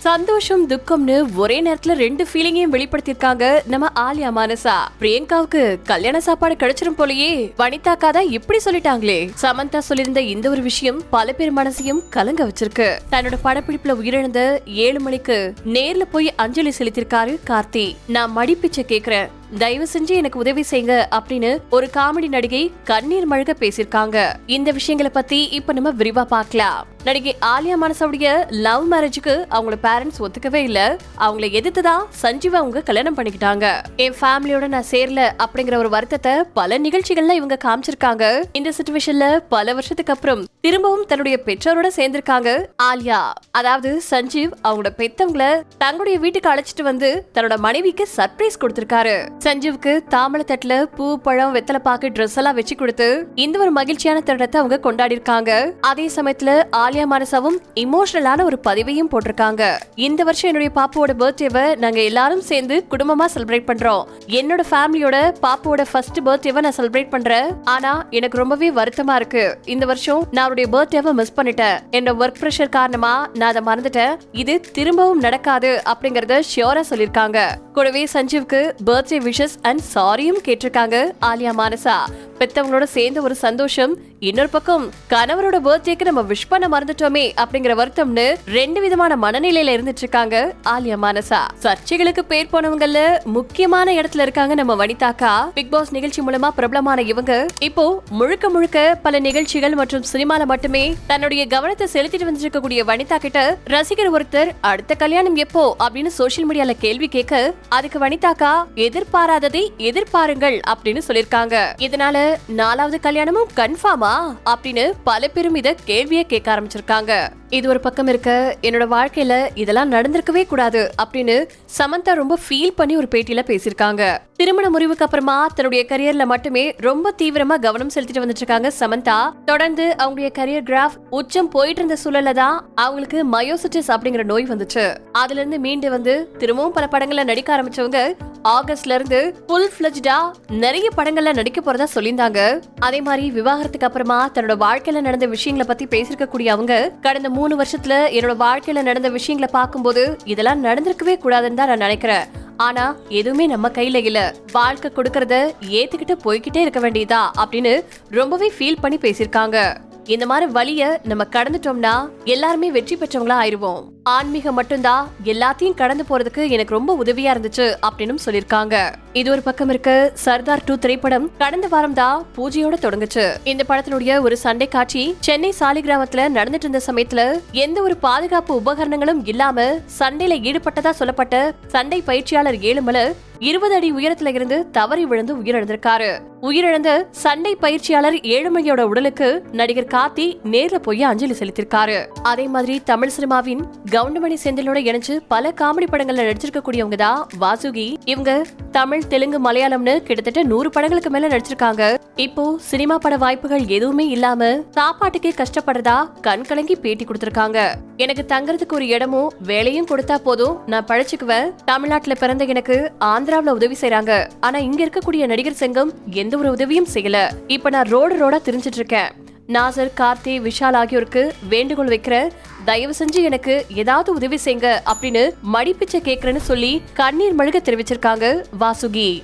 சந்தோஷம் துக்கம்னு ஒரே நேரத்துல ரெண்டு ஃபீலிங்கையும் வெளிப்படுத்திருக்காங்க நம்ம ஆலியா மானசா. பிரியங்காவுக்கு கல்யாண சாப்பாடு கிடைச்சிரும் போலயே. வனிதாக்கா தான் இப்படி சொல்லிட்டாங்களே. சமந்தா சொல்லியிருந்த இந்த ஒரு விஷயம் பல பேர் மனசையும் கலங்க வச்சிருக்கு. தன்னோட படப்பிடிப்புல உயிரிழந்த ஏழு மணிக்கு நேர்ல போய் அஞ்சலி செலுத்திருக்காரு கார்த்தி. நான் மடிப்பிச்சை கேக்குறேன். தயவு செஞ்சு எனக்கு உதவி செய்யுங்க அப்படின்னு ஒரு காமெடி நடிகை கண்ணீர் மழுக பேசியிருக்காங்க. இந்த விஷயங்களை பத்தி இப்ப நம்ம விரிவா பார்க்கலாம். நடிகை ஆலியா மனசோடைய லவ் மேரேஜுக்கு அவங்களோட பேரண்ட்ஸ் ஒத்துக்கவே இல்ல. அவங்கள எதிர்த்துதான் சஞ்சீவ் அவங்க கல்யாணம் பண்ணிக்கிட்டாங்க. என் ஃபேமிலியோட நான் சேரல அப்படிங்கிற ஒரு வருத்தத்தை பல நிகழ்ச்சிகள்ல இவங்க காமிச்சிருக்காங்க. இந்த சுச்சுவேஷன்ல பல வருஷத்துக்கு அப்புறம் திரும்பவும் தன்னுடைய பெற்றோரோட சேர்ந்திருக்காங்க. ஆலியா அதாவது சஞ்சீவ் அவங்களோட பெத்தவங்கள தங்களுடைய வீட்டுக்கு அழைச்சிட்டு வந்து தன்னோட மனைவிக்கு சர்ப்ரைஸ் கொடுத்திருக்காரு. சஞ்சீவுக்கு தாமரை தட்டுல பூ பழம் வெத்தலை பாக்கு ட்ரெஸ் எல்லாம் வச்சு கொடுத்து இந்த ஒரு மகிழ்ச்சியான தருணத்தை அவங்க கொண்டாடி இருக்காங்க அதே சமயத்துல ஆலியா மானசாவும் இமோஷனலான ஒரு பதிவையும் போட்டிருக்காங்க. இந்த வருஷம் என்னுடைய பாப்பாவோட பர்த்டேவை நாங்க எல்லாரும் சேர்ந்து குடும்பமா செலிப்ரேட் பண்றோம். என்னோட ஃபேமிலியோட பாப்பாவோட ஃபர்ஸ்ட் பர்த்டேவை நான் செலிப்ரேட் பண்றேன். ஆனா எனக்கு ரொம்பவே வருத்தமா இருக்கு. இந்த வருஷம் நான் என்னுடைய பர்த்டேவை மிஸ் பண்ணிட்டேன். என்னோட ஒர்க் ப்ரெஷர் காரணமா நான் அதை மறந்துட்டேன். இது திரும்பவும் நடக்காது அப்படிங்கறத ஷியோரா சொல்லியிருக்காங்க. கூடவே சஞ்சீவ்க்கு பர்த்டே விஷஸ் அண்ட் சாரியும் கேட்டிருக்காங்க ஆலியா மானசா. பெத்தவங்களோட சேர்ந்த ஒரு சந்தோஷம் இன்னொரு பக்கம் கணவரோட பர்த்டேக்கு நம்ம விஷ் பண்ண மறந்துட்டோமே அப்படிங்கிற வருத்தம்னு ரெண்டு விதமான மனநிலையில இருந்துட்டு இருக்காங்க ஆலியா மானசா. சர்ச்சைகளுக்கு பேர் போனவங்கல்ல முக்கியமான இடத்துல இருக்காங்க நம்ம வனிதாக்கா பிக் பாஸ் நிகழ்ச்சி மூலமா பிரபலமான இவங்க. இப்போ முழுக்க முழுக்க பல நிகழ்ச்சிகள் மற்றும் சினிமால மட்டுமே தன்னுடைய கவனத்தை செலுத்திட்டு வந்திருக்கக்கூடிய வனிதா கிட்ட ரசிகர் ஒருத்தர் அடுத்த கல்யாணம் எப்போ அப்படின்னு சோஷியல் மீடியால கேள்வி கேட்க அதுக்கு வனிதாக்கா எதிர்பாராததை எதிர்பாருங்கள் அப்படின்னு சொல்லிருக்காங்க. இதனால நாலாவது கல்யாணமும் கன்ஃபார்மா அப்படின்னு பல பேரும் இத கேள்வியை கேட்க ஆரம்பிச்சிருக்காங்க. இது ஒரு பக்கம் இருக்க என்னோட வாழ்க்கையில இதெல்லாம் நடந்திருக்கவே கூடாது அப்படின்னு சமந்தா ரொம்ப ஃபீல் பண்ணி ஒரு பேட்டியில பேசியிருக்காங்க. திருமண முறிவுக்கு அப்புறமா தன்னுடைய கரியர்ல மட்டுமே ரொம்ப தீவிரமா கவனம் செலுத்திட்டு வந்துட்டு இருக்காங்க சமந்தா. தொடர்ந்து அவங்களுடைய கரியர் கிராஃப் உச்சம் போயிட்டு இருந்த சூழல்ல தான் அவங்களுக்கு மயோசிட்டிஸ் அப்படிங்கிற நோய் வந்துச்சு. அதுல இருந்து மீண்டு வந்து திரும்பவும் பல படங்கள்ல நடிக்க ஆரம்பிச்சவங்க ஆகஸ்ட்ல இருந்து ஃபுல் ஃபிளஜ்டா நிறைய படங்கள்ல நடிக்க போறதா சொல்லியிருந்தாங்க. அதே மாதிரி விவாகரத்துக்கு அப்புறமா தன்னோட வாழ்க்கையில நடந்த விஷயங்களை பத்தி பேசிருக்க கூடிய அவங்க கடந்த மூணு வருஷத்துல என்னோட வாழ்க்கையில நடந்த விஷயங்களை பார்க்கும்போது இதெல்லாம் நடந்திருக்கவே கூடாதுன்னு தான் நான் நினைக்கிறேன். ஆனா எதுவுமே நம்ம கையில இல்ல. வாழ்க்கை கொடுக்கறத ஏத்துக்கிட்டு போய்கிட்டே இருக்க வேண்டியதா அப்படின்னு ரொம்பவே ஃபீல் பண்ணி பேசியிருக்காங்க. இந்த மாதிரி வழிய நம்ம கடந்துட்டோம்னா எல்லாருமே வெற்றி பெற்றவங்களா ஆயிருவோம். ஆன்மீகம் மட்டும்தான் எல்லாத்தையும் கடந்து போறதுக்கு எனக்கு ரொம்ப உதவியா இருந்துச்சு அப்படின்னு சொல்லிருக்காங்க. இது ஒரு பக்கம் இருக்கு. சர்தார் டூ திரைப்படம் கடந்த வாரம் தான் பூஜையோட தொடங்குச்சு. இந்த படத்தினுடைய ஒரு சண்டை காட்சி சென்னை சாலிகிராமத்துல நடந்துட்டு இருந்த சமயத்துல எந்த ஒரு பாதுகாப்பு உபகரணங்களும் இல்லாம சண்டையில ஈடுபட்டதா சொல்லப்பட்ட சண்டை பயிற்சியாளர் ஏழுமலை இருபது அடி உயரத்துல இருந்து தவறி விழுந்து உயிரிழந்திருக்காரு. உயிரிழந்த சண்டை பயிற்சியாளர் ஏழுமலையோட உடலுக்கு நடிகர் கார்த்தி நேர்ல போய் அஞ்சலி செலுத்திருக்காரு. அதே மாதிரி தமிழ் சினிமாவின் கவுண்டமணி செந்திலோட இணைஞ்சு பல காமெடி படங்கள்ல நடிச்சிருக்க தான் வாசுகி. இவங்க தமிழ் தெலுங்கு மலையாளம்னு கிட்டத்தட்ட நூறு படங்களுக்கு மேல நடிச்சிருக்காங்க. இப்போ சினிமா பட வாய்ப்புகள் எதுவுமே இல்லாம சாப்பாட்டுக்கே கஷ்டப்படுறதா கண் கலங்கி பேட்டி கொடுத்திருக்காங்க. எனக்கு தங்கறதுக்கு ஒரு இடமும் வேலையும் கொடுத்தா போதும். நான் பழச்சுக்குவேன். தமிழ்நாட்டுல பிறந்த எனக்கு ஆந்திராவில உதவி செய்யறாங்க ஆனா இங்க இருக்கக்கூடிய நடிகர் சங்கம் எந்த ஒரு உதவியும் செய்யல. இப்ப நான் ரோடு ரோடா தெரிஞ்சிட்டு இருக்கேன் நாசர் கார்த்தி விஷால் ஆகியோருக்கு வேண்டுகோள் வைக்கிற தயவு செஞ்சு எனக்கு ஏதாவது உதவி செய்யுங்க அப்படின்னு மடிப்பிச்சை கேக்குறேன்னு சொல்லி கண்ணீர் மழுக தெரிவிச்சிருக்காங்க வாசுகி.